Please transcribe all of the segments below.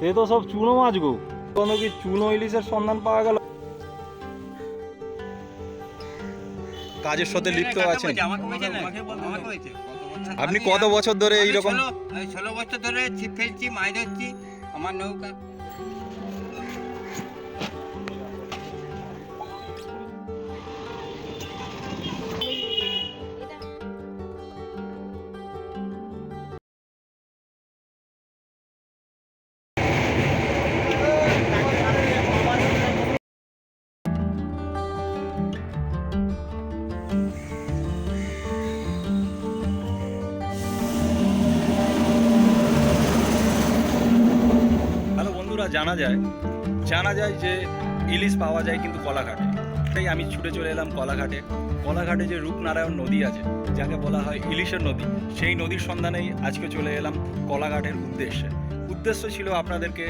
এ তো সব চুনো মাছ গো কোনো কি চুনো ইলিশের সন্ধান পাওয়া গেল? কাজের সাথে লিপ্ত আছেন। আমাকে বলছে না আমাকে বলছে আপনি কত বছর ধরে এই এইরকম ষোলো- ষোলো বছর ধরে ছিপ ফেলছি মাছ ধরছি আমার নৌকা জানা যায় জানা যায় যে ইলিশ পাওয়া যায় কিন্তু কলাঘাটে। তাই আমি ছুটে চলে এলাম কলাঘাটে। কলাঘাটে যে রূপনারায়ণ নদী আছে, যাকে বলা হয় ইলিশের নদী, সেই নদীর সন্ধানেই আজকে চলে এলাম কলাঘাটের উদ্দেশ্যে। উদ্দেশ্য ছিল আপনাদেরকে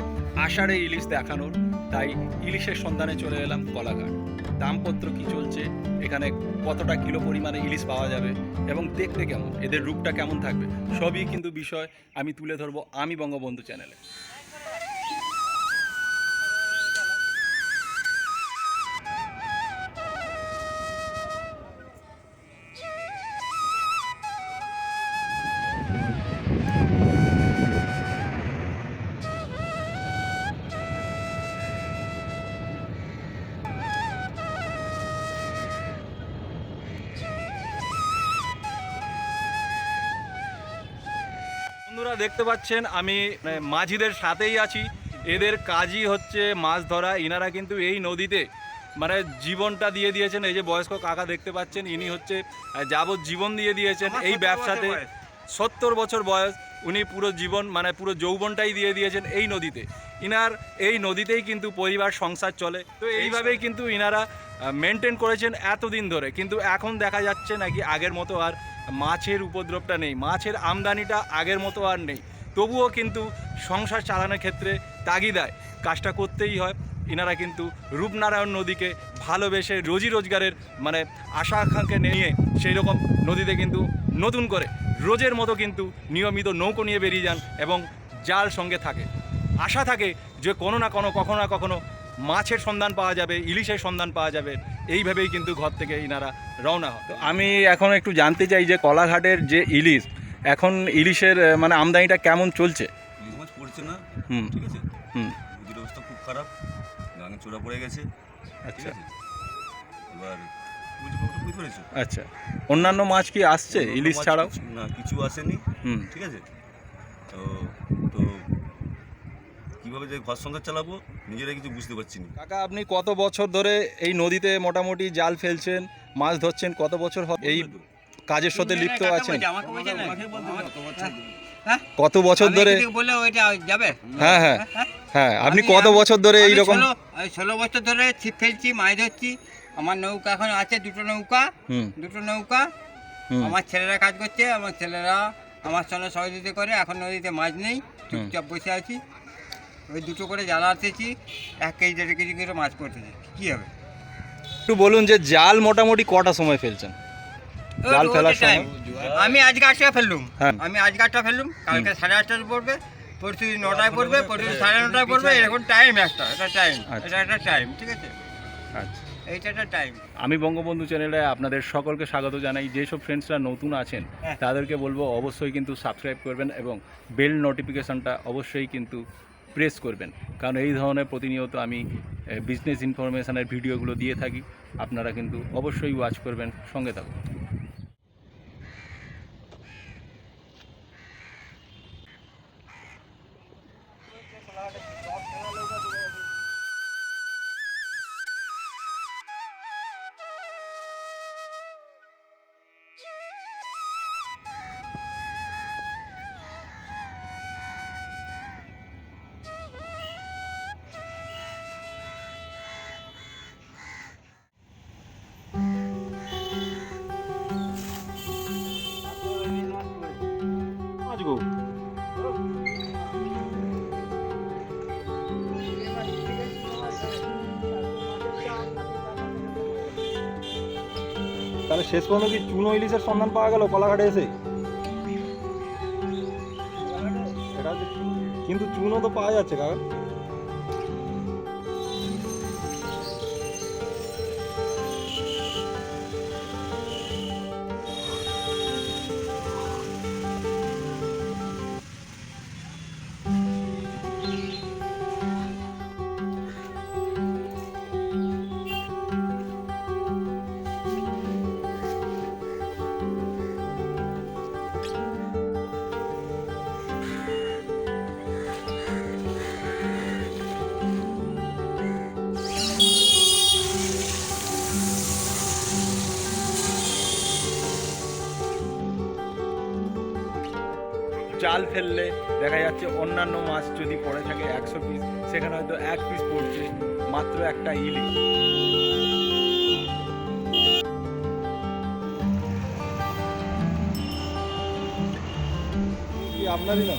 আষাঢ়ে ইলিশ দেখানোর, তাই ইলিশের সন্ধানে চলে এলাম কলাঘাট। দামপত্র কি চলছে, এখানে কতটা কিলো পরিমাণে ইলিশ পাওয়া যাবে, এবং দেখতে কেমন, এদের রূপটা কেমন থাকবে, সবই কিন্তু বিষয় আমি তুলে ধরবো আমি বঙ্গবন্ধু চ্যানেলে। বন্ধুরা দেখতে পাচ্ছেন আমি মাঝিদের সাথেই আছি। এদের কাজই হচ্ছে মাছ ধরা। ইনারা কিন্তু এই নদীতে মানে জীবনটা দিয়ে দিয়েছেন। এই যে বয়স্ক কাকা দেখতে পাচ্ছেন ইনি হচ্ছে যাবজ্জীবন দিয়ে দিয়েছেন এই ব্যবসাতে। সত্তর বছর বয়স উনি পুরো জীবন মানে পুরো যৌবনটাই দিয়ে দিয়েছেন এই নদীতে। ইনার এই নদীতেই কিন্তু পরিবার সংসার চলে। তো এইভাবেই কিন্তু ইনারা মেনটেন করেছেন এতদিন ধরে। কিন্তু এখন দেখা যাচ্ছে নাকি আগের মতো আর মাছের উপদ্রবটা নেই, মাছের আমদানিটা আগের মতো আর নেই। তবুও কিন্তু সংসার চালানোর ক্ষেত্রে তাগিদায় কাজটা করতেই হয়। ইনারা কিন্তু রূপনারায়ণ নদীকে ভালোবেসে রোজি রোজগারের মানে আশা আকাঙ্ক্ষা নিয়ে সেই রকম নদীতে কিন্তু নতুন করে রোজের মতো কিন্তু নিয়মিত নৌকো নিয়ে বেরিয়ে যান এবং জাল সঙ্গে থাকে। আশা থাকে যে কোনো না কোনো, কখনো না কখনো মাছের সন্ধান পাওয়া যাবে, ইলিশের সন্ধান পাওয়া যাবে। এইভাবেই কিন্তু ঘর থেকে ইনারা রওনা হয় তো আমি এখন একটু জানতে চাই যে কলাঘাটের যে ইলিশ এখন ইলিশের মানে আমদানিটা কেমন চলছে? ইলিশ মাছ পড়ছে না। হুম ঠিক আছে? হুম। নদীর অবস্থা খুব খারাপ। গাঙে চোরা পড়ে গেছে। আচ্ছা। এবার আচ্ছা। অন্যান্য মাছ কি আসছে ইলিশ ছাড়াও? কিছু- না কিছু আসেনি। হুম। ঠিক আছে? তো কীভাবে যে ঘর সংসার চালাবো নিজেরা কিছু বুঝতে পারছি না। কাকা আপনি কত বছর ধরে এই নদীতে মোটামুটি জাল ফেলছেন মাছ ধরছেন কত বছর এই কাজের সাথে লিপ্ত আছেন? কত বছর হ্যাঁ? কত বছর ধরে এদিকে বললে ওইটা যাবে। হ্যাঁ হ্যাঁ। হ্যাঁ? হ্যাঁ। আপনি কত বছর ধরে এইরকম ষোলো- ষোলো বছর ধরে ছিপ ফেলছি মাছ ধরছি। আমার নৌকা এখন আছে দুটো নৌকা। হুম। দুটো নৌকা। আমার ছেলেরা কাজ করছে আমার ছেলেরা আমার সঙ্গে সহযোগিতা করে এখন নদীতে মাছ নেই চুপচাপ বসে আছি। ওই দুটো করে জ্বালা আতেছি এক কেজি দেড় কেজি করে মাছ করতেছি। কী হবে? একটু বলুন যে জাল মোটামুটি কটা সময় ফেলছেন? জাল ফেলার সময়? আমি আজকে আটটা ফেললুম। হ্যাঁ। আমি আজকে আটটা ফেললুম কালকে সাড়ে আটটায় পড়বে পরশু নটায় পড়বে পরশু সাড়ে নটায় পড়বে এরকম টাইম একটা এটা টাইম আচ্ছা। এটা একটা টাইম ঠিক আছে? আচ্ছা। টাইম আমি বঙ্গবন্ধু চ্যানেলে আপনাদের সকলকে স্বাগত জানাই। যেসব ফ্রেন্ডসরা নতুন আছেন হ্যাঁ। তাদেরকে বলব অবশ্যই কিন্তু সাবস্ক্রাইব করবেন এবং বেল নোটিফিকেশনটা অবশ্যই কিন্তু প্রেস করবেন। কারণ এই ধরনের প্রতিনিয়ত আমি বিজনেস ইনফরমেশানের ভিডিওগুলো দিয়ে থাকি। আপনারা কিন্তু অবশ্যই ওয়াচ করবেন, সঙ্গে থাকুন। তাহলে শেষ পর্যন্ত কি চুনো ইলিশের সন্ধান পাওয়া গেল কলাঘাটে এসে? কিন্তু চুনো তো পাওয়া যাচ্ছে কাকা। জাল ফেললে দেখা যাচ্ছে অন্যান্য মাছ যদি পড়ে থাকে একশো পিস সেখানে হয়তো এক পিস পড়ছে, মাত্র একটা ইলিশ। আপনারই না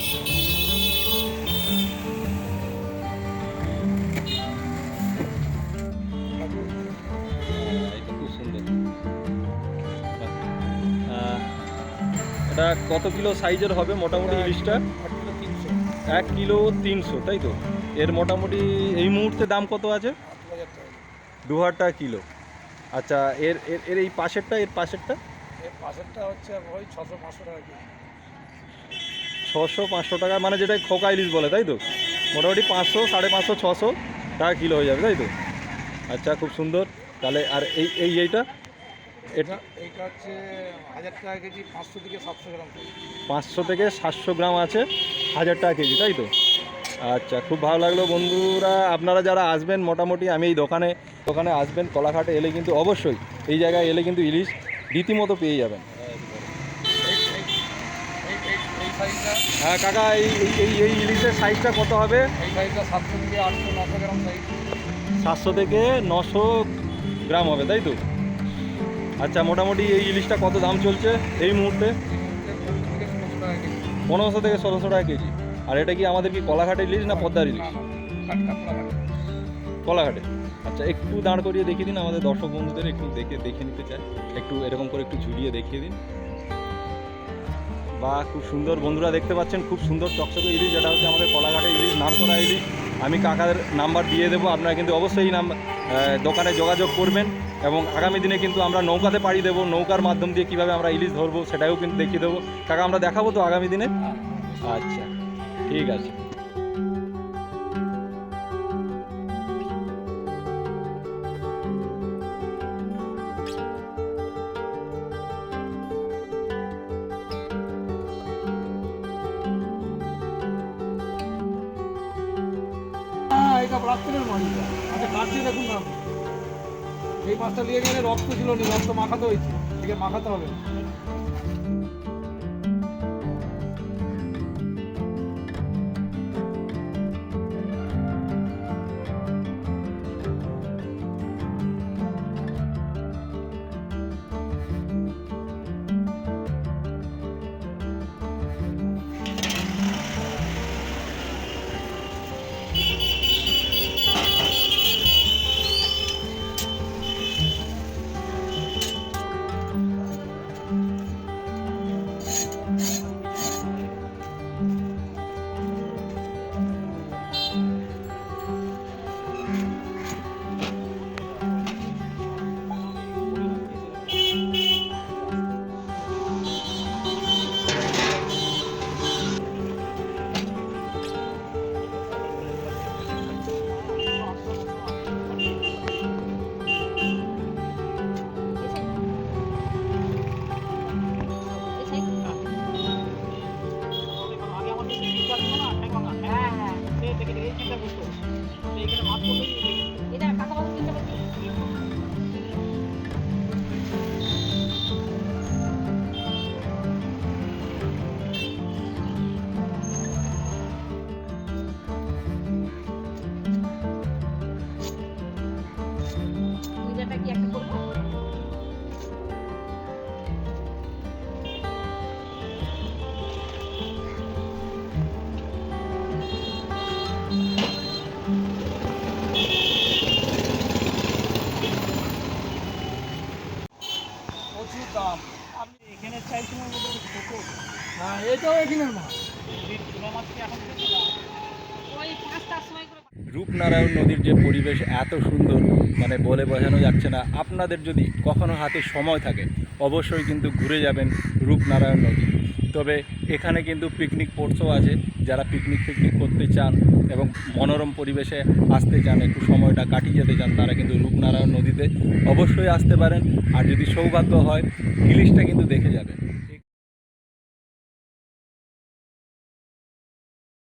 এটা কত কিলো সাইজের হবে মোটামুটি ইলিশটা? এক কিলো তিনশো তাই তো? এর মোটামুটি এই মুহূর্তে দাম কত আছে? দু হাজার টাকা। কিলো। আচ্ছা এর এর এর এই পাশেরটা এর পাশেরটা? এর পাশেরটা হচ্ছে ওই ছশো পাঁচশো টাকা ছশো পাঁচশো টাকা মানে যেটা খোকা ইলিশ বলে তাই তো? মোটামুটি পাঁচশো সাড়ে পাঁচশো ছশো টাকা কিলো হয়ে যাবে তাই তো? আচ্ছা খুব সুন্দর। তাহলে আর এই এই এইটা? এটা এটা হচ্ছে হাজার টাকা কেজি পাঁচশো থেকে সাতশো গ্রাম পাঁচশো থেকে সাতশো গ্রাম আছে হাজার টাকা কেজি তাই তো? আচ্ছা খুব ভালো লাগল বন্ধুরা। আপনারা যারা আসবেন মোটামুটি আমি এই দোকানে দোকানে আসবেন কলাঘাটে এলে কিন্তু অবশ্যই এই জায়গায় এলে কিন্তু ইলিশ রীতিমতো পেয়ে যাবেন। হ্যাঁ কাকা এই এই- এই এই ইলিশের সাইজটা কত হবে? এই সাইজটা সাতশো থেকে আটশো নশো গ্রাম সাইজ সাতশো থেকে নশো গ্রাম হবে তাই তো? আচ্ছা মোটামুটি এই ইলিশটা কত দাম চলছে এই মুহূর্তে? পনেরোশো থেকে ষোলোশো টাকা কেজি। আর এটা কি আমাদের কি কলাঘাটের ইলিশ না পদ্মার ইলিশ। কলাঘাটে। আচ্ছা একটু দাঁড় করিয়ে দেখিয়ে দিন, আমাদের দর্শক বন্ধুদের একটু দেখে দেখে নিতে চাই একটু এরকম করে একটু ঝুলিয়ে দেখিয়ে দিন। বা খুব সুন্দর। বন্ধুরা দেখতে পাচ্ছেন, খুব সুন্দর চকচকে ইলিশ, যেটা হচ্ছে আমাদের কলাঘাটে ইলিশ নাম করা ইলিশ। আমি কাকাদের নাম্বার দিয়ে দেবো, আপনারা কিন্তু অবশ্যই এই নাম্বার দোকানে যোগাযোগ করবেন। এবং আগামী দিনে কিন্তু আমরা নৌকাতে পাড়ি দেবো, নৌকার মাধ্যম দিয়ে কীভাবে আমরা ইলিশ ধরবো সেটাও কিন্তু দেখিয়ে দেবো। কাকা, আমরা দেখাবো তো আগামী দিনে? আচ্ছা ঠিক আছে। হ্যাঁ এটা মাছ এটা। আচ্ছা কাটছে দেখুন না। এই মাছটা নিয়ে গেলে রক্ত ছিল না রক্ত মাখাতে হয়েছে। এটাকে মাখাতে হবে রূপনারায়ণ নদীর যে পরিবেশ এত সুন্দর মানে বলে বোঝানো যাচ্ছে না। আপনাদের যদি কখনো হাতে সময় থাকে, অবশ্যই কিন্তু ঘুরে যাবেন রূপনারায়ণ নদী। তবে এখানে কিন্তু পিকনিক স্পটসও আছে। যারা পিকনিক ফিকনিক করতে চান এবং মনোরম পরিবেশে আসতে চান, একটু সময়টা কাটিয়ে যেতে চান, তারা কিন্তু রূপনারায়ণ নদীতে অবশ্যই আসতে পারেন। আর যদি সৌভাগ্য হয় ইলিশটা কিন্তু দেখে যাবেন।